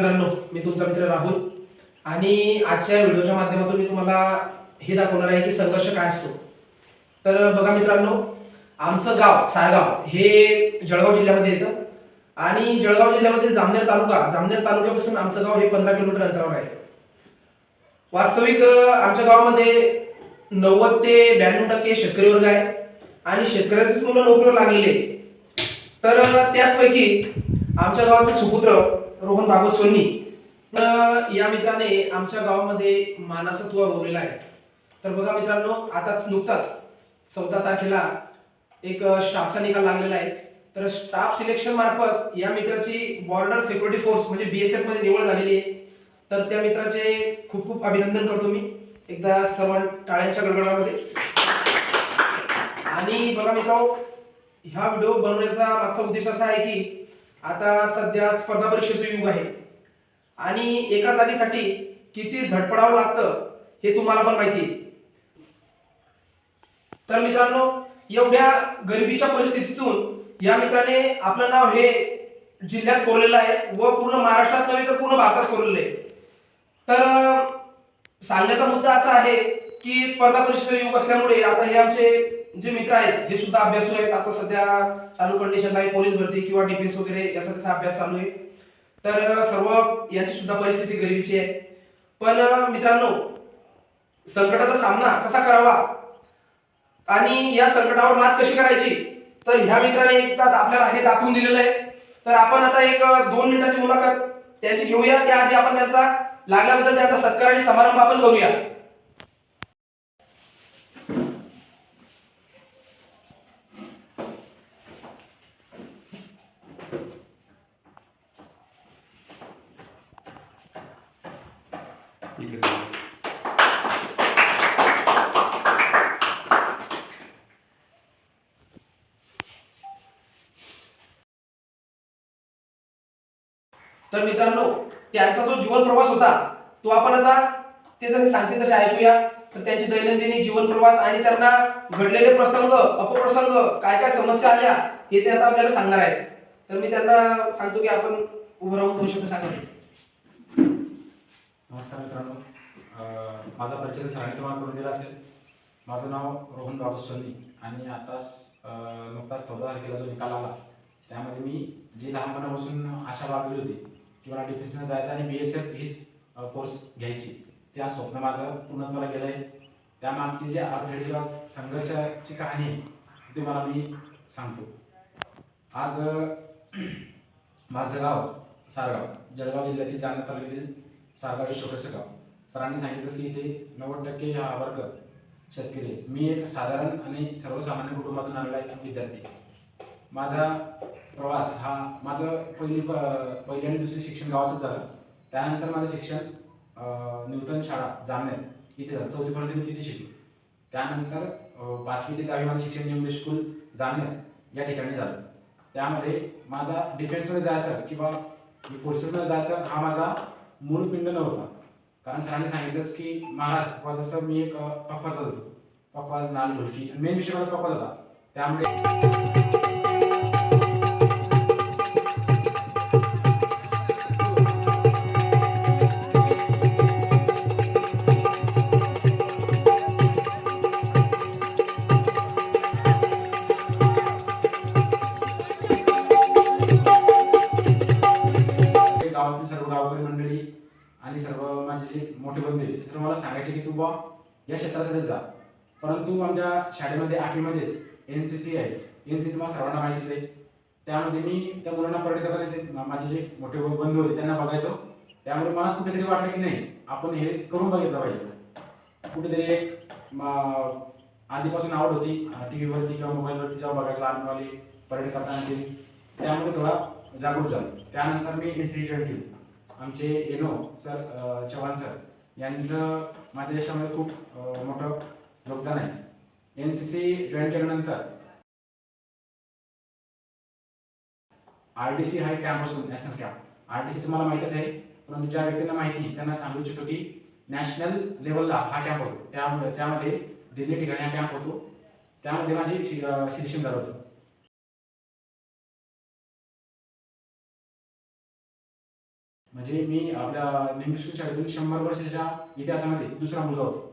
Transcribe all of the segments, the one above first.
मित्रांनो मी तुमचा मित्र राहुल. आणि आजच्या व्हिडिओच्या माध्यमातून मी तुम्हाला हे दाखवणार आहे की संघर्ष काय असतो. तर बघा मित्रांनो आमचं गाव सारगाव हे जळगाव जिल्ह्यामध्ये येतं. आणि जळगाव जिल्ह्यामधील जामनेर तालुका जामनेर तालुक्यापासून आमचं गाव हे पंधरा किलोमीटर अंतरावर आहे. वास्तविक आमच्या गावामध्ये नव्वद ते ब्याण्णव टक्के शेतकरी वर्ग आहे. आणि शेतकऱ्याचीच मुलं नोकरीवर लागलेली आहे. तर त्याचपैकी आमच्या गावातील सुपुत्र रोहन भागवत सोनी. तर या मित्राने आमच्या गावामध्ये मानाचा तुवा रोवलेला आहे. तर बघा मित्रांनो आताच नुकताच चौदा तारखेला एक स्टाफचा निकाल लागलेला आहे. तर स्टाफ सिलेक्शन मार्फत या मित्राची बॉर्डर सिक्युरिटी फोर्स म्हणजे बीएसएफमध्ये निवड झालेली आहे. तर त्या मित्राचे खूप खूप अभिनंदन करतो मी. एकदा सर्व टाळ्यांच्या गडगडामध्ये. आणि बघा मित्रांनो ह्या व्हिडिओ बनवण्याचा मागचा उद्देश असा आहे की आता सध्या स्पर्धा परीक्षेचं युग आहे. आणि एका जागेसाठी किती झटपडावं लागतं हे तुम्हाला पण माहिती आहे. तर मित्रांनो एवढ्या गरिबीच्या परिस्थितीतून या मित्राने आपलं नाव हे जिल्ह्यात कोरलेलं आहे व पूर्ण महाराष्ट्रात नव्हे तर पूर्ण भारतात कोरलेलं आहे. तर सांगण्याचा मुद्दा असा आहे की स्पर्धा परीक्षेचा युग असल्यामुळे आता हे आमचे जे मित्र आहेत हे सुद्धा अभ्यासू आहेत. आता सध्या चालू कंडिशनला आहे पोलीस भरती किंवा डिफेन्स वगैरे याचा त्याचा अभ्यास चालू आहे. तर सर्व याची सुद्धा परिस्थिती गरिबीची आहे. पण मित्रांनो संकटाचा सामना कसा करावा आणि या संकटावर मात कशी करायची? तर ह्या मित्राने एकदा आपल्याला हे दाखवून दिलेलं आहे. तर आपण आता एक दोन मिनिटाची मुलाखत त्याची घेऊया. त्याआधी आपण त्यांचा लागल्याबद्दल त्यांचा सत्कार आणि समारंभ आपण करूया. तर मित्रांनो त्यांचा जो जीवन प्रवास होता तो आपण आता ते जर सांगते तसे ऐकूया तर त्यांची दैनंदिनी जीवन प्रवास आणि त्यांना घडलेले प्रसंग अपप्रसंग काय काय समस्या आल्या हे ते आता आपल्याला सांगणार आहे तर मी त्यांना सांगतो की आपण उभं राहून दोन शब्द सांगा नमस्कार मित्रांनो. माझा परिचय सरांनी तुम्हाला करून दिला असेल. माझं नाव रोहन बाबू सोनी आणि आता नुकताच चौदा तारखेला जो निकाल आला त्यामध्ये मी जी लहानपणापासून आशा बाळगली होती की मला डिफेन्समध्ये जायचं आणि बी एस एफ हीच कोर्स घ्यायची त्या स्वप्न माझं पूर्णत्वाला गेलं आहे त्यामागची जी अडथळे संघर्षाची कहाणी आहे ती मला मी सांगतो. आज माझं गाव सारगाव जळगाव जिल्ह्यातील जालना तालुक्यातील सारगाव छोटंसं गाव. सरांनी सांगितलं की इथे नव्वद टक्के हा वर्ग शेतकरी मी एक साधारण आणि सर्वसामान्य कुटुंबातून आलेला एक विद्यार्थी माझा प्रवास हा माझं पहिली प पहिली आणि दुसरी शिक्षण गावातच झालं. त्यानंतर माझं शिक्षण नूतन शाळा जामनेर इथे झालं. चौथीपर्यंत मी तिथे शिकलो. त्यानंतर पाचवी ते दहावी माझं शिक्षण इंग्लिश स्कूल जामनेर या ठिकाणी झालं. त्यामध्ये माझा डिफेन्समध्ये जायचं किंवा फोर्सेसमध्ये जायचं हा माझा मूळ पिंड नव्हता. कारण सरांनी सांगितलंच की महाराज पकवास असं मी एक पकवास होतो. पकवास नाल ढोलकी मेन विषय माझा पकवास होता. त्यामुळे आणि सर्व माझे जे मोठे बंधू आहेत तर सर्व मला सांगायचे की तू बा या क्षेत्रातच जा. परंतु आमच्या शाळेमध्ये आठवीमध्येच एन सी सी आहे. एन सी तुम्हाला सर्वांना माहितीच आहे. त्यामध्ये मी त्या मुलांना परेड करताना माझे जे मोठे बंधू होते त्यांना बघायचो. त्यामुळे मला कुठेतरी वाटलं की नाही आपण हे करून बघितलं पाहिजे. कुठेतरी एक आधीपासून आवड होती टी व्हीवरती किंवा मोबाईलवरती जेव्हा बघायचो आर्मीवाले परेड करताना ते त्यामुळे थोडा जागरूक झालो. त्यानंतर मी एन सी जॉईन केली. आमचे एनो सर चव्हाण सर यांचं माझ्या देशामध्ये खूप मोठं योगदान आहे. एन सी सी जॉईन केल्यानंतर आर डी सी हा एक कॅम्प असतो national camp R D C तुम्हाला माहीतच आहे परंतु ज्या व्यक्तींना माहिती नाही त्यांना सांगू इच्छितो की नॅशनल लेवलला हा कॅम्प होतो. त्यामुळे त्यामध्ये दिल्ली ठिकाणी हा कॅम्प होतो. त्यामध्ये माझी शिक्षण झालं होतं. म्हणजे मी आपल्या निमिष्क शाळेतून शंभर वर्षाच्या इतिहासामध्ये दुसरा मुलगा होतो.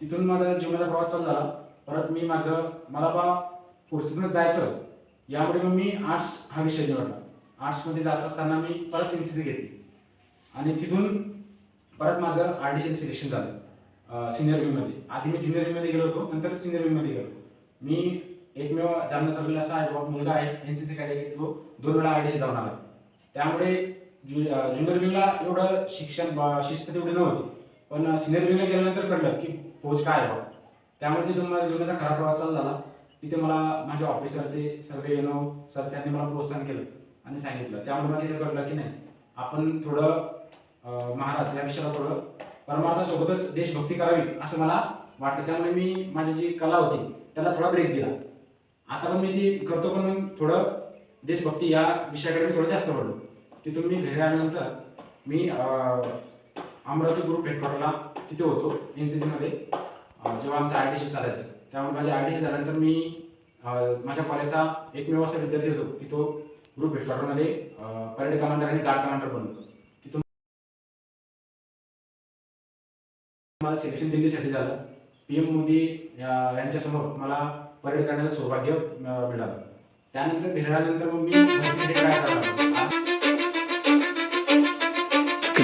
तिथून माझा जीवनाचा प्रवास चालू झाला परत मी माझं मला बा पुढचं जायचं. यामुळे मग मी आर्ट्स हा विषय निवडला. आर्ट्समध्ये जात असताना मी परत एन सी सी घेतली. आणि तिथून परत माझं आर डी सी सिलेक्शन झालं सिनियर विंगमध्ये आधी मी ज्युनियर विंगमध्ये गेलो होतो नंतर सिनियर विंगमध्ये गेलो. मी एकमेव जालना तालुक्याला असा बाबा मुलगा आहे एन सी सी कॅडेट तो दोन वेळा आर डी सी जाऊन आला. त्यामुळे ज्यु ज्युनियर विंगला एवढं शिक्षण शिस्त तेवढी नव्हती. पण सिनियर विंगला गेल्यानंतर कळलं की फौज काय आहे बाबा त्यामुळे तिथून माझ्या जीवनाचा खरा प्रवास चालू झाला. तिथे मला माझे ऑफिसर ते सर्व येणं सर त्यांनी मला प्रोत्साहन केलं आणि सांगितलं. त्यामुळे मला तिथे कळलं की नाही आपण थोडं महाराज या विषयाला थोडं परमार्थासोबतच देशभक्ती करावी असं मला वाटलं. त्यामुळे मी माझी जी कला होती त्याला थोडा ब्रेक दिला. आता पण मी ती करतो पण मग थोडं देशभक्ती या विषयाकडे मी थोडं जास्त पडलो तिथून मी घरी आल्यानंतर मी अमरावती ग्रुप हेडक्वार्टरला तिथे होतो एन सी सीमध्ये जेव्हा आमचं आय टी सी चालायचं. त्यामुळे माझ्या आय टी सी झाल्यानंतर मी माझ्या कॉलेजचा एकमेव असा विद्यार्थी होतो. की तो ग्रुप हेडक्वार्टरमध्ये परेड कमांडर आणि गार्ड कमांडर बनतो तिथून मला सिलेक्शन दिल्लीसाठी झालं. पी एम मोदी यांच्यासमोर मला परेड करण्याचं सौभाग्य मिळालं. त्यानंतर फिरल्यानंतर मग मी काय करायला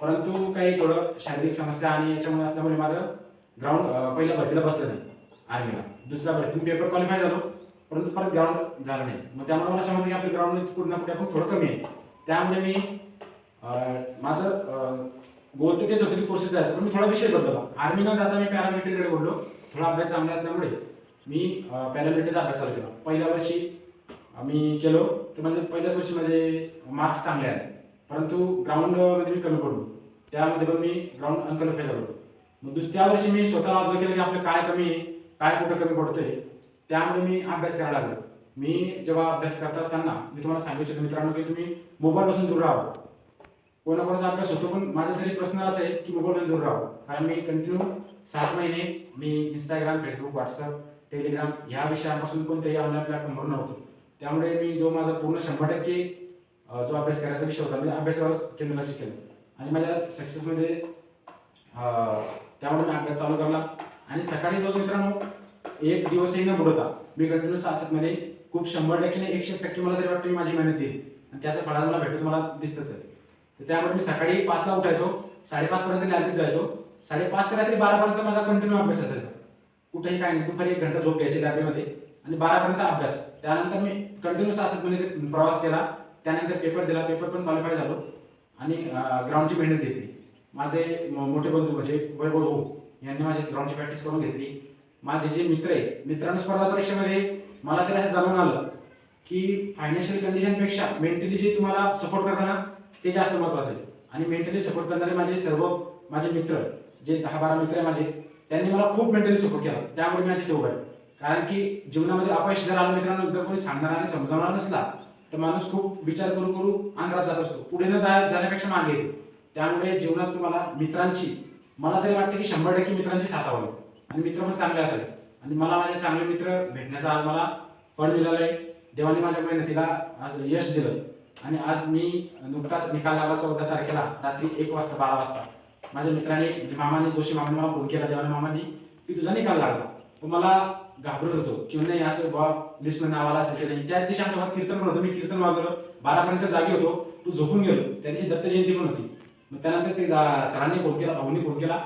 परंतु काही थोडं शारीरिक समस्या आणि याच्यामुळे असल्यामुळे माझं ग्राउंड पहिल्या भरतीला बसलं नाही आर्मीला दुसऱ्या भरतीत पेपर क्वालिफाय झालो परंतु परत ग्राउंड झालं नाही. मग त्यामुळे मला समजलं की आपलं ग्राउंड कुठे ना कुठे आपण थोडं कमी आहे. त्यामुळे मी माझं गोल तर तेच होतं की फोर्सेस जायचं पण मी थोडा विषय बदलला. आर्मी न जाता मी पॅरामिलिटरीकडे बोललो थोडा अभ्यास चांगला असल्यामुळे मी पॅरामिलिटरीचा अभ्यास चालू केला. पहिल्या वर्षी मी केलो तर म्हणजे पहिल्याच वर्षी माझे मार्क्स चांगले आले. परंतु ग्राउंडमध्ये मी कमी पडलो. त्यामध्ये पण मी ग्राउंड अनक्वालिफाय झालो. होतो मग दुसऱ्या वर्षी मी स्वतःला अर्ज केला की आपलं काय कमी आहे काय कुठं कमी पडतंय त्यामध्ये मी अभ्यास करायला लागलो. मी जेव्हा अभ्यास करत असताना मी तुम्हाला सांगू इच्छितो मित्रांनो की तुम्ही मोबाईलपासून दूर राहावं कोणाकोणाचा अभ्यास होतो पण माझा तरी प्रश्न असा आहे की मोबाईलपासून दूर राहावं कारण मी कंटिन्यू सात महिने मी इंस्टाग्राम फेसबुक व्हॉट्सअप टेलिग्राम ह्या विषयापासून कोणत्याही ऑनलाईन प्लॅटफॉर्मवर नव्हतो. त्यामुळे मी जो माझा पूर्ण शंभर टक्के जो अभ्यास करायचा विषय होता म्हणजे मी अभ्यासावरच केंद्रलक्षित केलं आणि माझ्या सक्सेसमध्ये त्यामुळे मी अभ्यास चालू करला. आणि सकाळी रोज मित्रांनो एक दिवसही न बुडवता मी कंटिन्यू सातमध्ये खूप शंभर टक्के नाही एकशे टक्के मला तरी वाटतं मी माझी मेहनत देईल आणि त्याचा फळा मला भेटतो मला दिसतच आहे. तर त्यामुळे मी सकाळी पाचला उठायचो साडेपाचपर्यंत लॅबीत जायचो. साडेपाच ते रात्री बारापर्यंत माझा कंटिन्यू अभ्यास असायचा. कुठेही काय नाही दुपारी एक घंटा झोप घ्यायची लॅबेमध्ये. आणि बारापर्यंत अभ्यास. त्यानंतर मी कंटिन्यू मध्ये प्रवास केला. त्यानंतर पेपर दिला पेपर पण क्वालिफाय झालो. आणि ग्राउंडची मेहनत घेतली. माझे म- मोठे बंधू म्हणजे वैभव भाऊ यांनी माझी ग्राउंडची प्रॅक्टिस करून घेतली. माझे जे मित्र आहे मित्रांनो स्पर्धा परीक्षेमध्ये मला तरी असं जाणून आलं की फायनान्शियल कंडिशनपेक्षा मेंटली जे तुम्हाला सपोर्ट करताना ते जास्त महत्त्वाचं आहे. आणि मेंटली सपोर्ट करणारे माझे सर्व माझे मित्र जे दहा बारा मित्र आहे माझे त्यांनी मला खूप मेंटली सपोर्ट केला. त्यामुळे मी माझे उभं आहे. कारण की जीवनामध्ये अपयश जर आलं मित्रांनो जर कोणी सांगणारा आणि समजावणार नसला तर माणूस खूप विचार करू करू अंधारात जात असतो. पुढे न जा जाण्यापेक्षा मागे येतो. त्यामुळे जीवनात तुम्हाला मित्रांची मला तरी वाटतं की शंभर टक्के मित्रांची साथ हवी. आणि मित्र पण चांगले असावे. आणि मला माझे चांगले मित्र भेटण्याचा आज मला फळ मिळालं आहे देवाने माझ्या मेहनतीला आज यश दिलं. आणि आज मी नुकताच निकाल लागला चौदा तारखेला रात्री एक वाजता बारा वाजता. माझ्या मित्राने म्हणजे मामाने जोशी मामाने मला फोन केला. देवाने मामाने की तुझा निकाल लागला. तो मला घाबरत होतो. की नाही असं बा लिस्टमध्ये नाव आला असेल नाही त्या दिवशी आमच्या कीर्तन पण होतं. मी कीर्तन वाजवलं. बारापर्यंत जागी होतो. तू झोपून गेलो. त्या दिवशी दत्त जयंती पण होती. मग त्यानंतर ते दा- सरांनी फोन केला भाऊनी फोन केला.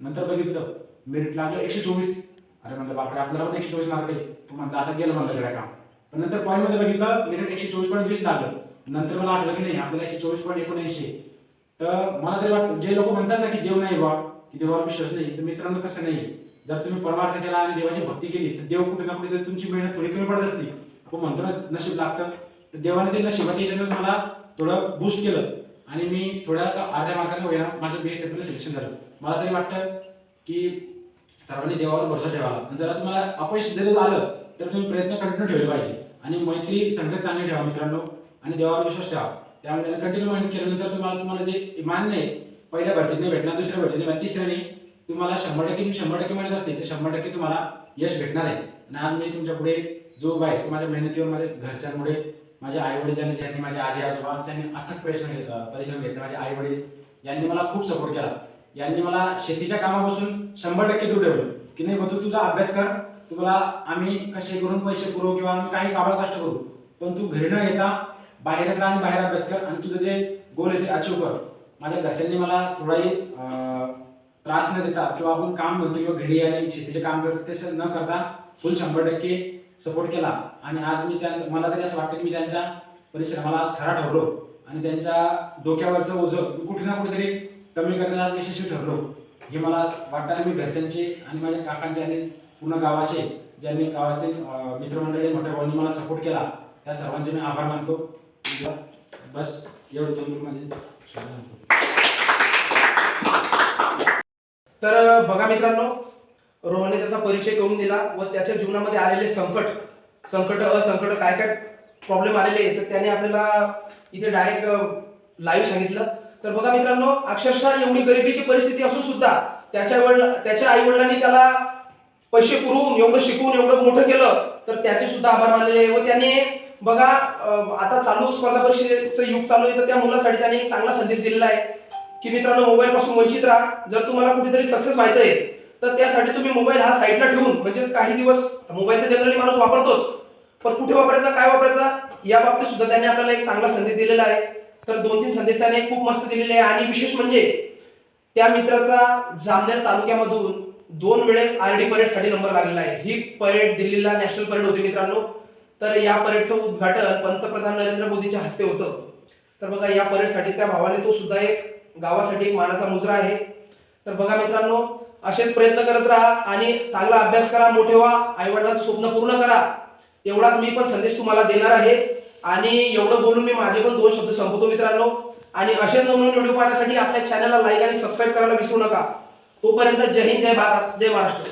नंतर बघितलं मेरिट लागलं एकशे चोवीस. अरे म्हणलं बापरे आपल्याला पण एकशे चोवीस मार्क आहे. तू म्हणता आता गेलं म्हणलं सगळ्या काम. पण नंतर पॉईंटमध्ये बघितलं मेरिट एकशे चोवीस पॉईंट वीस लागलं. नंतर मला आठवलं की नाही आपल्याला एकशे चोवीस पॉईंट एकोणऐंशी तर मला तरी वाटतं जे लोक म्हणतात ना की देव नाही बा की देवावर विश्वास नाही तर मित्रांनो तसं नाही जर तुम्ही परमार्थ केला आणि देवाची भक्ती केली तर देव कुठे ना कुठे तुमची मेहनत थोडी कमी पडत असली आपण म्हणतो ना नशीब लागतं. तर देवाने त्यांना नशिबाच्या याच्यानंच मला थोडं बूस्ट केलं. आणि मी थोड्या अर्ध्या मार्काने होईना माझं बी एस एफला सिलेक्शन झालं. मला तरी वाटतं की सर्वांनी देवावर भरोसा ठेवावा. आणि जरा तुम्हाला अपयश जरी आलं तर तुम्ही प्रयत्न कंटिन्यू ठेवले पाहिजे. आणि मैत्री संगत चांगली ठेवा मित्रांनो. आणि देवावर विश्वास ठेवा. त्यामुळे कंटिन्यू मेहनत केल्यानंतर तुम्हाला तुम्हाला जे मान्य आहे पहिल्या भरतीने भेटणार दुसऱ्या भरतीने नाही तुम्हाला शंभर टक्के मी शंभर टक्के मिळत असते तर शंभर टक्के तुम्हाला यश भेटणार आहे. आणि आज मी तुमच्यापुढे जो उभा आहे तो माझ्या मेहनतीवर माझ्या घरच्यांमुळे माझ्या आई वडील ज्यांनी ज्यांनी माझे आजी आजोबा त्यांनी अथक परिश्रम घेतला परिश्रम घेतले. माझे आई वडील यांनी मला खूप सपोर्ट केला. यांनी मला शेतीच्या कामापासून शंभर टक्के दूर ठेवलं. की नाही बघ तू तुझा अभ्यास कर. तुम्हाला आम्ही कसे करून पैसे पुरवू किंवा आम्ही काही कामाला कष्ट करू पण तू घरी न येता बाहेरच आणि बाहेर अभ्यास कर. आणि तुझं जे गोल आहे ते अचीव कर. माझ्या घरच्यांनी मला थोडाही त्रास न देता किंवा आपण काम म्हणतो किंवा घरी आले शेतीचे काम करतो ते न करता फुल शंभर टक्के सपोर्ट केला. आणि आज मी त्या मला तरी असं वाटतं की मी त्यांच्या परिश्रमाला आज खरा ठरलो. आणि त्यांच्या डोक्यावरचं ओझं कुठे ना कुठेतरी कमी करण्यात यशस्वी ठरलो. हे मला आज वाटतं. आणि मी घरच्यांचे आणि माझ्या काकांचे आणि पूर्ण गावाचे ज्यांनी गावाचे मित्रमंडळी मोठ्या भावांनी मला सपोर्ट केला. त्या सर्वांचे मी आभार मानतो. बस एवढं दोन म्हणजे. तर बघा मित्रांनो रोहनने त्याचा परिचय करून दिला व त्याच्या जीवनामध्ये आलेले संकट संकट असंकट काय काय प्रॉब्लेम आलेले तर त्याने आपल्याला इथे डायरेक्ट लाईव्ह सांगितलं. तर बघा मित्रांनो अक्षरशः एवढी गरिबीची परिस्थिती असून सुद्धा त्याच्या वडील त्याच्या आई वडिलांनी त्याला पैसे पुरवून एवढं शिकवून एवढं मोठं केलं तर त्याचे सुद्धा आभार मानलेले व त्याने बघा आता चालू स्पर्धा परीक्षेचं युग चालू आहे तर त्या मुलासाठी त्याने चांगला संदेश दिलेला आहे. की मित्रांनो मोबाईल पासून वंचित राहा. जर तुम्हाला कुठेतरी सक्सेस व्हायचं आहे तर त्यासाठी तुम्ही मोबाईल हा साईडला ठेवून म्हणजेच काही दिवस मोबाईल तर जनरली माणूस वापरतोच पण कुठे वापरायचा काय वापरायचा या बाबतीत सुद्धा त्याने आपल्याला एक चांगला संदेश दिलेला आहे. तर दोन तीन संदेश त्याने खूप मस्त दिलेले आहे. आणि विशेष म्हणजे त्या मित्राचा जामनेर तालुक्यामधून दोन वेळेस आर डी परेडसाठी नंबर लागलेला आहे. ही परेड दिल्लीला नॅशनल परेड होती मित्रांनो. तर या परेडचं उद्घाटन पंतप्रधान नरेंद्र मोदींच्या हस्ते होतं. तर बघा या परेडसाठी त्या भावाने तो सुद्धा एक गावासाठी एक मानाचा मुजरा आहे. तर बघा मित्रांनो असेच प्रयत्न करत राहा आणि चांगला अभ्यास करा मोठे व्हा. आईवडिलांचं स्वप्न पूर्ण करा. एवढाच मी पण संदेश तुम्हाला देणार आहे. आणि एवढं बोलून मी माझे पण दोन शब्द संपवतो मित्रांनो. आणि असेच नवनवीन व्हिडिओ पाहण्यासाठी आपल्या चॅनलला लाईक आणि सबस्क्राईब करायला विसरू नका. तोपर्यंत जय हिंद जय भारत जय महाराष्ट्र.